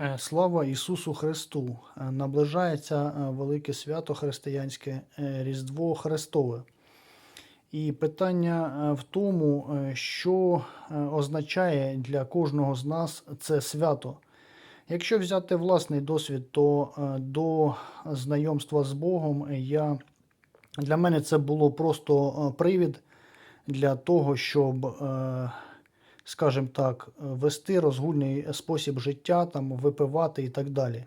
Е, Слава Ісусу Христу! Е, Наближається е, велике свято християнське Різдво Христове. І питання в тому, що означає для кожного з нас це свято. Якщо взяти власний досвід, то до знайомства з Богом я, для мене це було просто привід для того, щоб, скажімо так, вести розгульний спосіб життя, там, випивати і так далі.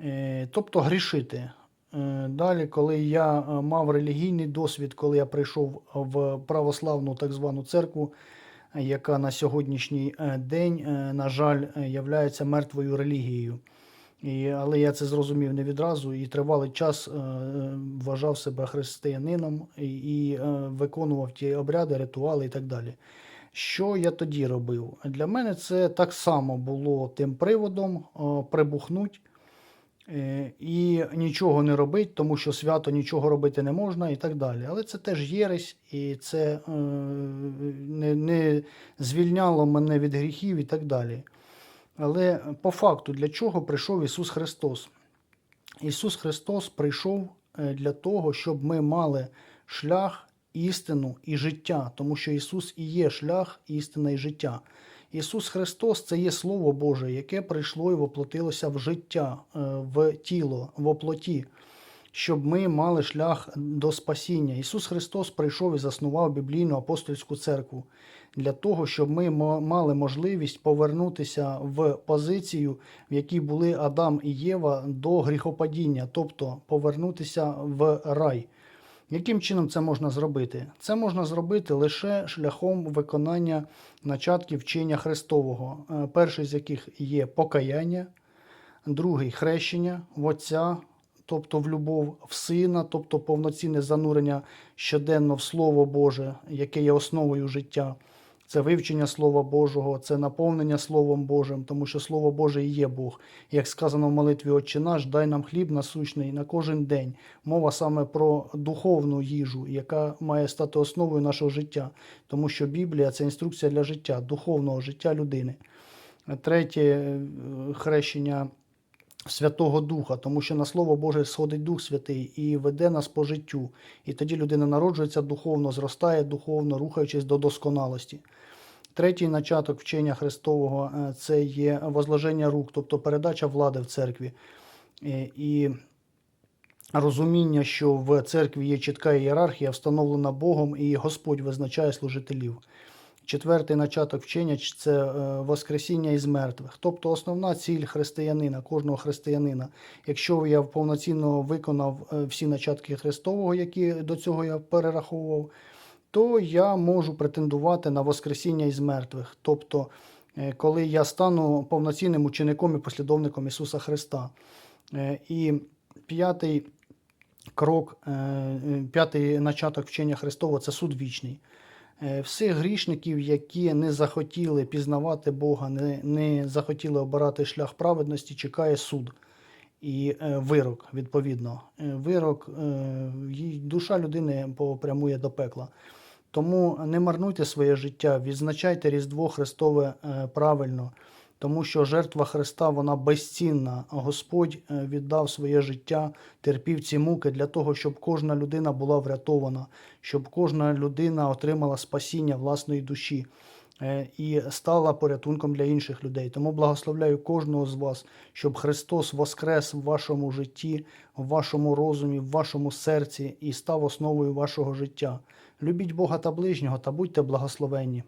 Е, Тобто грішити. Е, Далі, коли я е, мав релігійний досвід, коли я прийшов в православну так звану церкву, яка на сьогоднішній день, на жаль, являється мертвою релігією. І, але я це зрозумів не відразу і тривалий час вважав себе християнином і, і виконував ті обряди, ритуали і так далі. Що я тоді робив? Для мене це так само було тим приводом е, прибухнуть е, і нічого не робити, тому що свято нічого робити не можна і так далі. Але це теж єресь, і це е, не, не звільняло мене від гріхів і так далі. Але по факту, для чого прийшов Ісус Христос? Ісус Христос прийшов для того, щоб ми мали шлях, істину і життя, тому що Ісус і є шлях, істина і життя. Ісус Христос це є Слово Боже, яке прийшло і воплотилося в життя, е, в тіло, в оплоті, щоб ми мали шлях до спасіння. Ісус Христос прийшов і заснував біблійну апостольську церкву для того, щоб ми мали можливість повернутися в позицію, в якій були Адам і Єва до гріхопадіння, тобто повернутися в рай. Яким чином це можна зробити? Це можна зробити лише шляхом виконання начатків вчення Христового, Е, перший з яких є покаяння, другий хрещення в Отця, тобто в любов, в Сина, тобто повноцінне занурення щоденно в Слово Боже, яке є основою життя. Це вивчення Слова Божого, це наповнення Словом Божим, тому що Слово Боже і є Бог. Як сказано в молитві Отче наш, дай нам хліб насущний на кожен день. Мова саме про духовну їжу, яка має стати основою нашого життя, тому що Біблія це інструкція для життя, духовного життя людини. Третє е, хрещення Святого Духа, тому що на Слово Боже сходить Дух Святий і веде нас по життю. І тоді людина народжується духовно, зростає духовно, рухаючись до досконалості. Третій начаток вчення Христового е, це є возложення рук, тобто передача влади в церкві. Е, І розуміння, що в церкві є чітка ієрархія, встановлена Богом, і Господь визначає служителів. Четвертий начаток вчення це е, Воскресіння із мертвих. Тобто основна ціль християнина, кожного християнина. Якщо я повноцінно виконав е, всі начатки Христового, які до цього я перераховував, то я можу претендувати на Воскресіння із мертвих. Тобто, е, коли я стану повноцінним учеником і послідовником Ісуса Христа. І п'ятий крок, п'ятий начаток вчення Христового це суд вічний. Е, Всіх грішників, які не захотіли пізнавати Бога, не, не захотіли обирати шлях праведності, чекає суд і е, вирок, відповідно. Е, Вирок, душа людини попрямує до пекла. Тому не марнуйте своє життя, відзначайте Різдво Христове правильно, тому що жертва Христа вона безцінна. Господь е, віддав своє життя, терпів ці муки для того, щоб кожна людина була врятована, щоб кожна людина отримала спасіння власної душі е, і стала порятунком для інших людей. Тому благословляю кожного з вас, щоб Христос воскрес в вашому житті, в вашому розумі, в вашому серці і став основою вашого життя. Любіть Бога та ближнього та будьте благословенні.